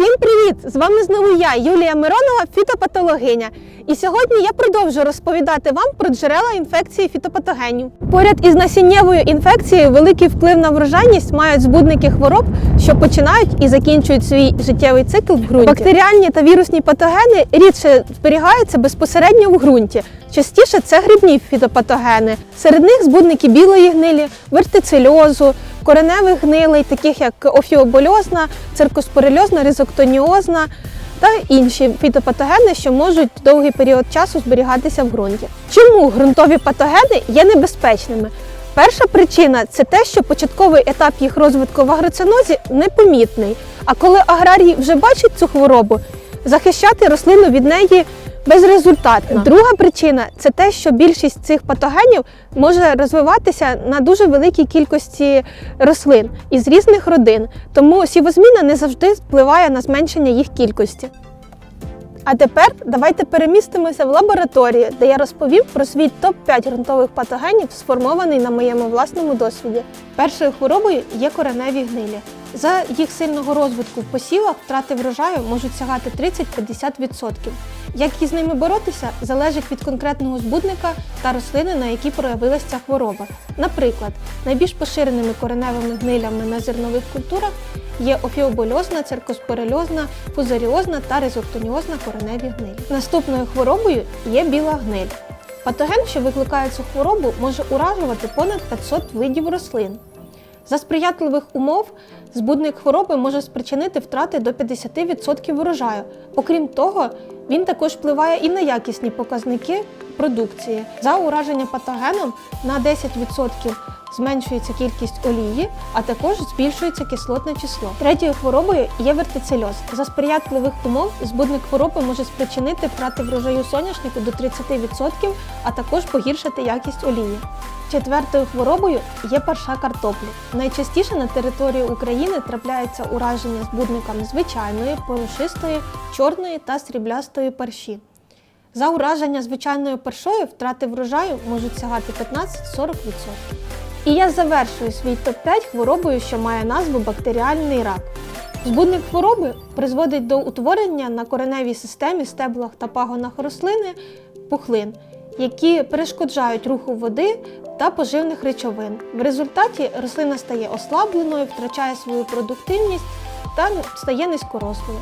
Всім привіт! З вами знову я, Юлія Миронова, фітопатологиня. І сьогодні я продовжу розповідати вам про джерела інфекції фітопатогенів. Поряд із насіннєвою інфекцією великий вплив на врожайність мають збудники хвороб, що починають і закінчують свій життєвий цикл в ґрунті. Бактеріальні та вірусні патогени рідше зберігаються безпосередньо в ґрунті. Частіше це грибні фітопатогени. Серед них збудники білої гнилі, вертицельозу, кореневих гнилей, таких як офіобольозна, циркоспорельозна, ризоктоніозна та інші фітопатогени, що можуть довгий період часу зберігатися в ґрунті. Чому ґрунтові патогени є небезпечними? Перша причина це те, що початковий етап їх розвитку в агроцинозі непомітний. А коли аграрій вже бачить цю хворобу, захищати рослину від неї безрезультатно. Друга причина це те, що більшість цих патогенів може розвиватися на дуже великій кількості рослин із різних родин, тому сівозміна не завжди впливає на зменшення їх кількості. А тепер давайте перемістимося в лабораторію, де я розповім про свій топ-5 ґрунтових патогенів, сформований на моєму власному досвіді. Першою хворобою є кореневі гнилі. За їх сильного розвитку в посівах втрати врожаю можуть сягати 30-50%. Як із ними боротися, залежить від конкретного збудника та рослини, на які проявилася ця хвороба. Наприклад, найбільш поширеними кореневими гнилями на зернових культурах є офіобольозна, циркоспорельозна, фузаріозна та ризоктоніозна кореневі гнилі. Наступною хворобою є біла гниль. Патоген, що викликає цю хворобу, може уражувати понад 500 видів рослин. За сприятливих умов збудник хвороби може спричинити втрати до 50% врожаю. Окрім того, він також впливає і на якісні показники продукції. За ураження патогеном на 10% зменшується кількість олії, а також збільшується кислотне число. Третьою хворобою є вертицельоз. За сприятливих умов збудник хвороби може спричинити втрати врожаю соняшнику до 30%, а також погіршити якість олії. Четвертою хворобою є парша картоплі. Найчастіше на території України трапляється ураження збудниками звичайної, порошистої, чорної та сріблястої парші. За ураження звичайною паршою втрати врожаю можуть сягати 15-40%. І я завершую свій топ-5 хворобою, що має назву бактеріальний рак. Збудник хвороби призводить до утворення на кореневій системі, стеблах та пагонах рослини пухлин, які перешкоджають руху води та поживних речовин. В результаті рослина стає ослабленою, втрачає свою продуктивність та стає низькорослою.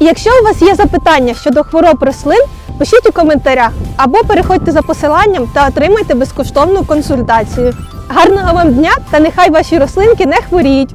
Якщо у вас є запитання щодо хвороб рослин, пишіть у коментарях або переходьте за посиланням та отримайте безкоштовну консультацію. Гарного вам дня та нехай ваші рослинки не хворіють!